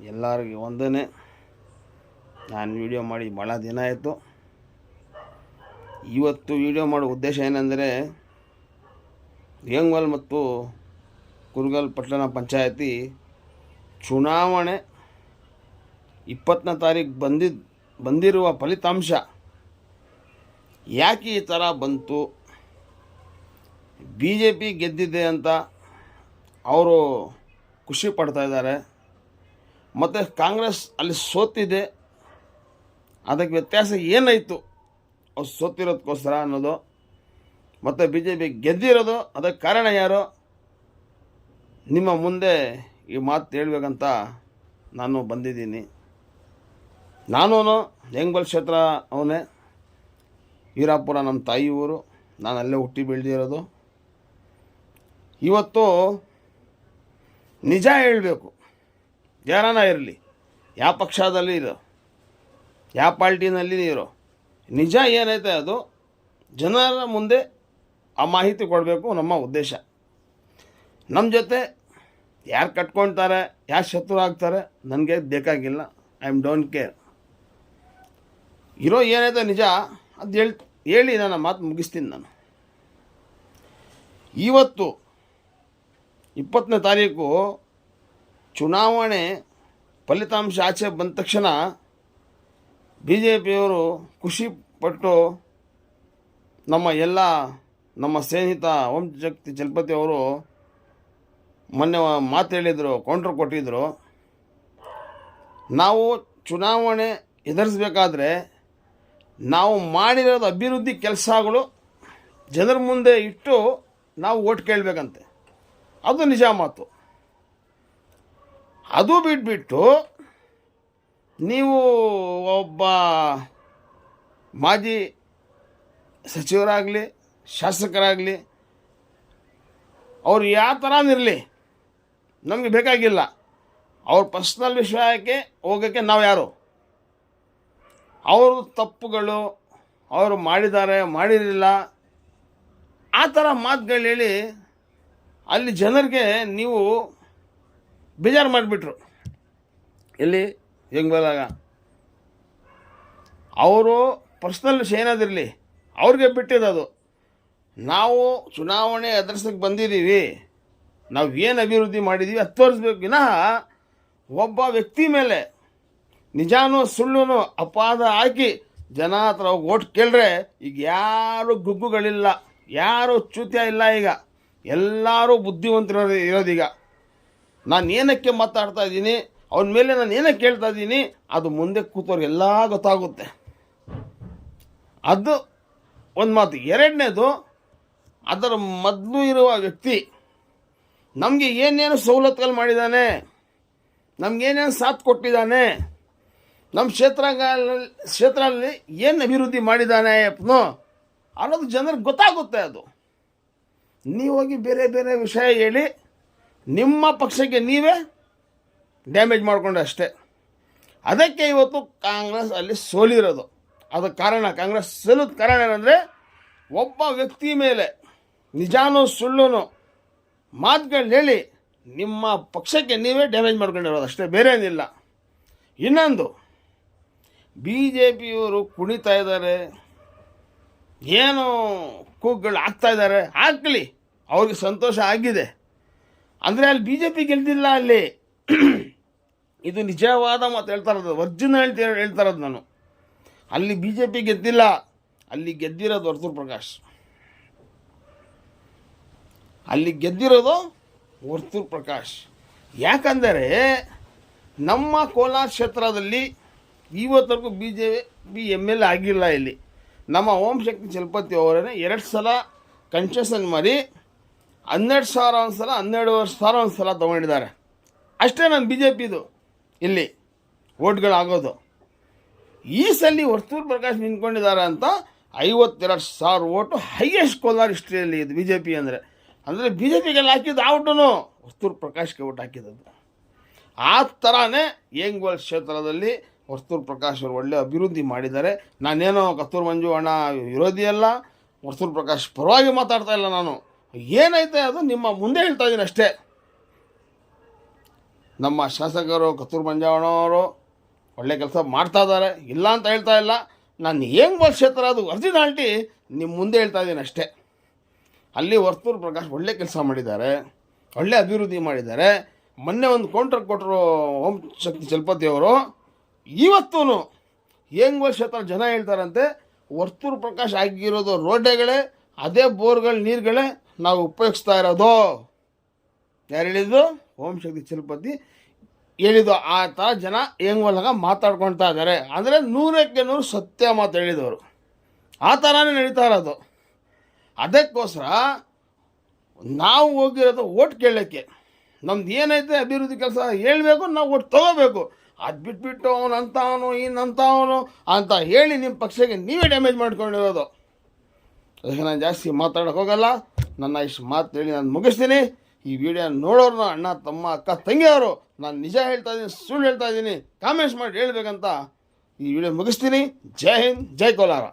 ಎಲ್ಲರಿಗೂ ಒಂದನೇ. ನಾನು ವಿಡಿಯೋ ಮಾಡಿ ಭಾಳ ದಿನ ಆಯಿತು. ಇವತ್ತು ವಿಡಿಯೋ ಮಾಡೋ ಉದ್ದೇಶ ಏನಂದರೆ ಹೇಂಗಲ್ ಮತ್ತು ಕುರುಗಲ್ ಪಟ್ಟಣ ಪಂಚಾಯತಿ ಚುನಾವಣೆ ಇಪ್ಪತ್ತನೇ ತಾರೀಕು ಬಂದಿದ್ದು ಬಂದಿರುವ ಫಲಿತಾಂಶ ಯಾಕೆ ಈ ಥರ ಬಂತು? ಬಿ ಜೆ ಪಿ ಗೆದ್ದಿದೆ ಅಂತ ಅವರು ಖುಷಿ ಪಡ್ತಾ ಇದ್ದಾರೆ. ಮತ್ತು ಕಾಂಗ್ರೆಸ್ ಅಲ್ಲಿ ಸೋತಿದೆ. ಅದಕ್ಕೆ ವ್ಯತ್ಯಾಸ ಏನಾಯಿತು? ಅವ್ರು ಸೋತಿರೋದಕ್ಕೋಸ್ಕರ ಅನ್ನೋದು, ಮತ್ತು ಬಿ ಜೆ ಪಿ ಗೆದ್ದಿರೋದು, ಅದಕ್ಕೆ ಕಾರಣ ಯಾರು? ನಿಮ್ಮ ಮುಂದೆ ಈ ಮಾತು ಹೇಳಬೇಕಂತ ನಾನು ಬಂದಿದ್ದೀನಿ. ನಾನು ಹೆಂಗಲ್ ಕ್ಷೇತ್ರ ಅವನೇ. ವೀರಾಪುರ ನಮ್ಮ ತಾಯಿ ಊರು. ನಾನು ಅಲ್ಲೇ ಹುಟ್ಟಿ ಬೆಳೆದಿರೋದು. ಇವತ್ತು ನಿಜ ಹೇಳಬೇಕು. ಯಾರನ ಇರಲಿ. ಯಾವ ಪಕ್ಷದಲ್ಲಿ ಇರೋ, ಯಾವ ಪಾರ್ಟಿನಲ್ಲಿ ಇರೋ. ನಿಜ ಏನೈತೆ ಅದು? ಜನರ ಮುಂದೆ ಆ ಮಾಹಿತಿ ಕೊಡಬೇಕು ನಮ್ಮ ಉದ್ದೇಶ. ನಮ್ಮ ಜೊತೆ ಯಾರು ಕಟ್ಕೊಳ್ತಾರೆ, ಯಾರು ಶತ್ರು ಆಗ್ತಾರೆ ನನಗೆ ಬೇಕಾಗಿಲ್ಲ. ಐ ಆಮ್ ಡೋಂಟ್ ಕೇರ್ ಇರೋ ಏನೈತೆ ನಿಜ? ಅದು ಹೇಳ್, ಹೇಳಿ, ನನ್ನ ಮಾತು ಮುಗಿಸ್ತೀನಿ ನಾನು. ಇವತ್ತು ಇಪ್ಪತ್ತನೇ ತಾರೀಕು ಚುನಾವಣೆ ಫಲಿತಾಂಶ ಆಚೆ ಬಂದ ತಕ್ಷಣ ಬಿ ಜೆ ಪಿಯವರು ಖುಷಿಪಟ್ಟು ನಮ್ಮ ಎಲ್ಲ, ನಮ್ಮ ಸ್ನೇಹಿತ ಜಗತಿ ಚಲಪತಿ ಅವರು ಮೊನ್ನೆ ಮಾತು ಹೇಳಿದರು ಕೌಂಟ್ರ್ ಕೊಟ್ಟಿದ್ದರು ನಾವು ಚುನಾವಣೆ ಎದುರಿಸ್ಬೇಕಾದ್ರೆ ನಾವು ಮಾಡಿರೋದು ಅಭಿವೃದ್ಧಿ ಕೆಲಸಗಳು ಜನರ ಮುಂದೆ ಇಟ್ಟು ನಾವು ಓಟ್ ಕೇಳಬೇಕಂತೆ. ಅದು ನಿಜ ಮಾತು. ಅದು ಬಿಟ್ಬಿಟ್ಟು ನೀವು ಒಬ್ಬ ಮಾಜಿ ಸಚಿವರಾಗಲಿ, ಶಾಸಕರಾಗಲಿ, ಅವ್ರು ಯಾವ ಥರನಿರಲಿ ನಮಗೆ ಬೇಕಾಗಿಲ್ಲ. ಅವ್ರ ಪರ್ಸ್ನಲ್ ವಿಷಯಕ್ಕೆ ಹೋಗೋಕ್ಕೆ ನಾವು ಯಾರು? ಅವರು ತಪ್ಪುಗಳು ಅವರು ಮಾಡಿದ್ದಾರೆ, ಮಾಡಿರಲಿಲ್ಲ. ಆ ಥರ ಮಾತುಗಳು ಹೇಳಿ ಅಲ್ಲಿ ಜನರಿಗೆ ನೀವು ಬೇಜಾರು ಮಾಡಿಬಿಟ್ರು. ಎಲ್ಲಿ ಹೆಂಗೆ ಬಂದಾಗ? ಅವರು ಪರ್ಸ್ನಲ್ ಏನಾದಿರಲಿ ಅವ್ರಿಗೆ ಬಿಟ್ಟಿದ್ದದು. ನಾವು ಚುನಾವಣೆ ಎದುರಿಸಕ್ಕೆ ಬಂದಿದ್ದೀವಿ, ನಾವು ಏನು ಅಭಿವೃದ್ಧಿ ಮಾಡಿದ್ದೀವಿ ಅದು ತೋರಿಸ್ಬೇಕು. ವಿನಃ ಒಬ್ಬ ವ್ಯಕ್ತಿ ಮೇಲೆ ನಿಜಾನೂ ಸುಳ್ಳು ಅಪಾದ ಹಾಕಿ ಜನ ಹತ್ರ ಓಟ್ ಕೇಳ್ರೆ ಈಗ ಯಾರು ಗುಗ್ಗುಗಳಿಲ್ಲ, ಯಾರು ಚ್ಯುತ್ಯ ಇಲ್ಲ ಈಗ. ಎಲ್ಲರೂ ಬುದ್ಧಿವಂತರು ಇರೋದೀಗ ನಾನು ಏನಕ್ಕೆ ಮಾತಾಡ್ತಾ ಇದ್ದೀನಿ, ಅವನ ಮೇಲೆ ನಾನು ಏನಕ್ಕೆ ಕೇಳ್ತಾ ಇದ್ದೀನಿ, ಅದು ಮುಂದೆ ಕೂತವ್ರಿಗೆಲ್ಲ ಗೊತ್ತಾಗುತ್ತೆ. ಅದು ಒಂದು ಮಾತು. ಎರಡನೇದು, ಅದರ ಮೊದಲು ಇರುವ ವ್ಯಕ್ತಿ, ನಮಗೆ ಏನೇನು ಸವಲತ್ತುಗಳು ಮಾಡಿದ್ದಾನೆ ನಮಗೇನೇನು ಸಾಥ್ ಕೊಟ್ಟಿದ್ದಾನೆ ನಮ್ಮ ಕ್ಷೇತ್ರಗಳಲ್ಲಿ ಕ್ಷೇತ್ರದಲ್ಲಿ ಏನು ಅಭಿವೃದ್ಧಿ ಮಾಡಿದ್ದಾನೆ ಅಪ್ಪನು ಅನ್ನೋದು ಜನರಿಗೆ ಗೊತ್ತಾಗುತ್ತೆ ಅದು. ನೀವು ಹೋಗಿ ಬೇರೆ ಬೇರೆ ವಿಷಯ ಹೇಳಿ ನಿಮ್ಮ ಪಕ್ಷಕ್ಕೆ ನೀವೇ ಡ್ಯಾಮೇಜ್ ಮಾಡಿಕೊಂಡೆ ಅಷ್ಟೇ. ಅದಕ್ಕೆ ಇವತ್ತು ಕಾಂಗ್ರೆಸ್ ಅಲ್ಲಿ ಸೋಲಿರೋದು. ಅದಕ್ಕೆ ಕಾರಣ, ಕಾಂಗ್ರೆಸ್ ಸೋಲೋದ ಕಾರಣ ಏನಂದರೆ ಒಬ್ಬ ವ್ಯಕ್ತಿ ಮೇಲೆ ನಿಜಾನೂ ಸುಳ್ಳು ಮಾತುಗಳು ಹೇಳಿ ನಿಮ್ಮ ಪಕ್ಷಕ್ಕೆ ನೀವೇ ಡ್ಯಾಮೇಜ್ ಮಾಡ್ಕೊಂಡಿರೋದು. ಅಷ್ಟೇ, ಬೇರೆ ಏನಿಲ್ಲ. ಇನ್ನೊಂದು ಬಿ ಜೆ ಪಿಯವರು ಕುಣಿತಾ ಇದ್ದಾರೆ. ಏನು ಕೂಗ್ಗಳು ಆಗ್ತಾ ಇದ್ದಾರೆ. ಹಾಕಲಿ ಅವ್ರಿಗೆ ಸಂತೋಷ ಆಗಿದೆ. ಅಂದರೆ ಅಲ್ಲಿ ಬಿ ಜೆ ಪಿ ಗೆಲ್ದಿಲ್ಲ ಅಲ್ಲಿ. ಇದು ನಿಜವಾದ ಮಾತು ಹೇಳ್ತಾ ಇರೋದು. ಇರೋದು ನಾನು. ಅಲ್ಲಿ ಬಿ ಜೆ ಪಿ ಗೆದ್ದಿಲ್ಲ, ಅಲ್ಲಿ ಗೆದ್ದಿರೋದು ವರ್ತೂರು ಪ್ರಕಾಶ್. ಅಲ್ಲಿ ಗೆದ್ದಿರೋದು ವರ್ತೂರು ಪ್ರಕಾಶ್. ಯಾಕಂದರೆ ನಮ್ಮ ಕೋಲಾರ ಕ್ಷೇತ್ರದಲ್ಲಿ ಇವತ್ತರೆಗೂ B J P M L ಆಗಿಲ್ಲ ಇಲ್ಲಿ. ನಮ್ಮ ಓಂ ಶಕ್ತಿ ಚಲಪತಿ ಅವರೇ ಎರಡು ಸಲ ಕನ್ಸೆಷನ್ ಮಾಡಿ ಹನ್ನೆರಡು ಸಾವಿರ ಒಂದು ಸಲ ಹನ್ನೆರಡುವರೆ ಸಾವಿರ ಒಂದು ಸಲ ತೊಗೊಂಡಿದ್ದಾರೆ. ಅಷ್ಟೇ ನನ್ನ ಬಿ ಜೆ ಪಿದು ಇಲ್ಲಿ ಓಟ್ಗಳಾಗೋದು ಈ ಸಲ ವರ್ತೂರ್ ಪ್ರಕಾಶ್ ನಿಂತ್ಕೊಂಡಿದ್ದಾರೆ ಅಂತ ಐವತ್ತೆರಡು ಸಾವಿರ ಓಟು ಹೈಯೆಸ್ಟ್ ಕೋಲಾರ ಹಿಸ್ಟ್ರಿಯಲ್ಲಿ ಇದು ಬಿ ಜೆ ಪಿ ಅಂದರೆ. ಅಂದರೆ ಬಿ ಜೆ ಪಿಗೆಲ್ಲ ಹಾಕಿದ್ದು ಆ ವರ್ತೂರ್ ಪ್ರಕಾಶ್ಗೆ ಓಟ್ ಹಾಕಿದ್ದದು ಆ ಥರನೇ ಏಂಗೋಲ್ ಕ್ಷೇತ್ರದಲ್ಲಿ ವರ್ತೂರ್ ಪ್ರಕಾಶ್ ಅವರು ಒಳ್ಳೆ ಅಭಿವೃದ್ಧಿ ಮಾಡಿದ್ದಾರೆ. ನಾನೇನೋ ಕತ್ತೂರು ಮಂಜು ಅಣ್ಣ ವಿರೋಧಿ ಅಲ್ಲ ವರ್ತೂರ್ ಪ್ರಕಾಶ್ ಪರವಾಗಿ ಮಾತಾಡ್ತಾ ಇಲ್ಲ ನಾನು. ಏನೈತೆ ಅದು ನಿಮ್ಮ ಮುಂದೆ ಹೇಳ್ತಾ ಇದ್ದೀನಿ ಅಷ್ಟೇ. ನಮ್ಮ ಶಾಸಕರು ಕತ್ತೂರು ಮಂಜಾವಣವರು ಒಳ್ಳೆ ಕೆಲಸ ಮಾಡ್ತಾ ಇದ್ದಾರೆ. ಇಲ್ಲ ಅಂತ ಹೇಳ್ತಾ ಇಲ್ಲ. ನಾನು ಹೆಂಗೆ ಕ್ಷೇತ್ರ ಅದು ಅರ್ಜಿನಾಲ್ಟಿ ನಿಮ್ಮ ಮುಂದೆ ಹೇಳ್ತಾ ಇದ್ದೀನಿ ಅಷ್ಟೇ. ಅಲ್ಲಿ ವರ್ತೂರು ಪ್ರಕಾಶ್ ಒಳ್ಳೆ ಕೆಲಸ ಮಾಡಿದ್ದಾರೆ. ಒಳ್ಳೆ ಅಭಿವೃದ್ಧಿ ಮಾಡಿದ್ದಾರೆ. ಮೊನ್ನೆ ಒಂದು ಕೌಂಟರ್ ಕೊಟ್ಟರು ಓಂ ಶಕ್ತಿ ಚಲಪತಿಯವರು ಇವತ್ತೂ ಹೆಂಗ್ ಕ್ಷೇತ್ರ ಜನ ಹೇಳ್ತಾರಂತೆ, ವರ್ತೂರು ಪ್ರಕಾಶ್ ಆಗಿರೋದು ರೋಡೆಗಳೇ ಅದೇ ಬೋರ್ಗಳ ನೀರುಗಳೇ ನಾವು ಉಪಯೋಗಿಸ್ತಾ ಇರೋದು ಯಾರು ಹೇಳಿದ್ದು ಓಂ ಶಕ್ತಿ ಚಲಪತಿ ಹೇಳಿದ್ದು ಆ ಥರ ಜನ ಹೆಂಗ್ ಮಾತಾಡ್ಕೊಳ್ತಾ ಇದ್ದಾರೆ. ಅಂದರೆ ನೂರಕ್ಕೆ ನೂರು ಸತ್ಯ ಮಾತು ಹೇಳಿದವರು. ಆ ಥರನೇ ನಡೀತಾ ಇರೋದು. ಅದಕ್ಕೋಸ್ಕರ ನಾವು ಹೋಗಿರೋದು ಓಟ್ ಕೇಳೋಕ್ಕೆ ನಮ್ದು ಏನೈತೆ ಅಭಿವೃದ್ಧಿ ಕೆಲಸ ಹೇಳಬೇಕು, ನಾವು ಓಟ್ ತೊಗೋಬೇಕು. ಅದು ಬಿಟ್ಬಿಟ್ಟು ಅವನು ಅಂಥವನು ಇನ್ನಂಥವನು ಅಂತ ಹೇಳಿ ನಿಮ್ಮ ಪಕ್ಷಕ್ಕೆ ನೀವೇ ಡ್ಯಾಮೇಜ್ ಮಾಡ್ಕೊಂಡಿರೋದು. ಅದಕ್ಕೆ ನಾನು ಜಾಸ್ತಿ ಮಾತಾಡೋಕೆ ಹೋಗಲ್ಲ. ನನ್ನ ಇಷ್ಟು ಮಾತು ಹೇಳಿ ನಾನು ಮುಗಿಸ್ತೀನಿ. ಈ ವಿಡಿಯೋ ನೋಡೋರ್ನ ಅಣ್ಣ, ತಮ್ಮ ಅಕ್ಕ, ತಂಗಿಯವರು ನಾನು ನಿಜ ಹೇಳ್ತಾ ಇದ್ದೀನಿ, ಸುಳ್ಳು ಹೇಳ್ತಾ ಇದ್ದೀನಿ ಕಾಮೆಂಟ್ಸ್ ಮಾಡಿ ಹೇಳ್ಬೇಕಂತ ಈ ವಿಡಿಯೋ ಮುಗಿಸ್ತೀನಿ. ಜೈ ಹಿಂದ್, ಜೈ ಕೋಲಾರ.